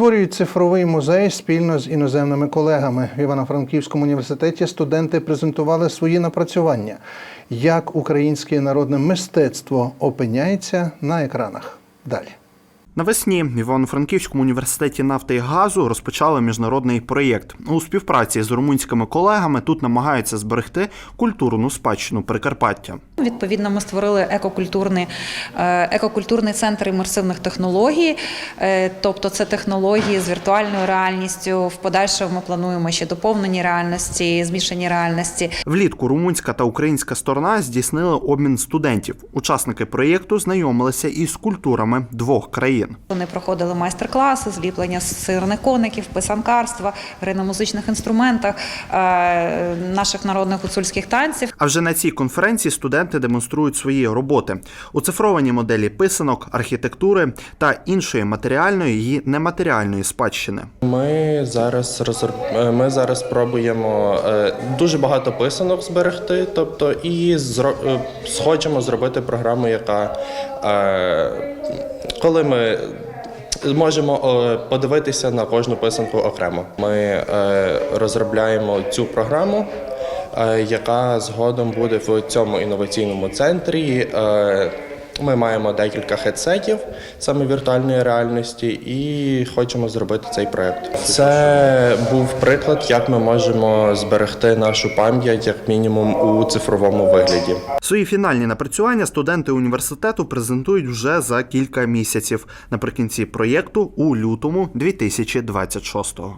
Створюють цифровий музей спільно з іноземними колегами. В Івано-Франківському університеті студенти презентували свої напрацювання, як українське народне мистецтво опиняється на екранах. Далі. Навесні в Івано-Франківському університеті нафти і газу розпочали міжнародний проєкт. У співпраці з румунськими колегами тут намагаються зберегти культурну спадщину Прикарпаття. Відповідно, ми створили екокультурний, е, екокультурний центр імерсивних технологій, Е, тобто це технології з віртуальною реальністю. В подальшому ми плануємо ще доповнені реальності, змішані реальності. Влітку румунська та українська сторона здійснили обмін студентів. Учасники проєкту знайомилися із культурами двох країн. Вони проходили майстер-класи, зліплення з сирних коників, писанкарства, гри на музичних інструментах, е, наших народних гуцульських танців. А вже на цій конференції студенти демонструють свої роботи у цифровані моделі писанок, архітектури та іншої матеріальної і нематеріальної спадщини. Ми зараз розроб... е, ми зараз пробуємо е, дуже багато писанок зберегти, тобто і зро... е, схочемо зробити програму, яка коли ми. Можемо подивитися на кожну писанку окремо. Ми розробляємо цю програму, яка згодом буде в цьому інноваційному центрі. Е, Ми маємо декілька хедсетів саме віртуальної реальності і хочемо зробити цей проект. Це був приклад, як ми можемо зберегти нашу пам'ять як мінімум у цифровому вигляді. Свої фінальні напрацювання студенти університету презентують вже за кілька місяців наприкінці проєкту у лютому 2026-го.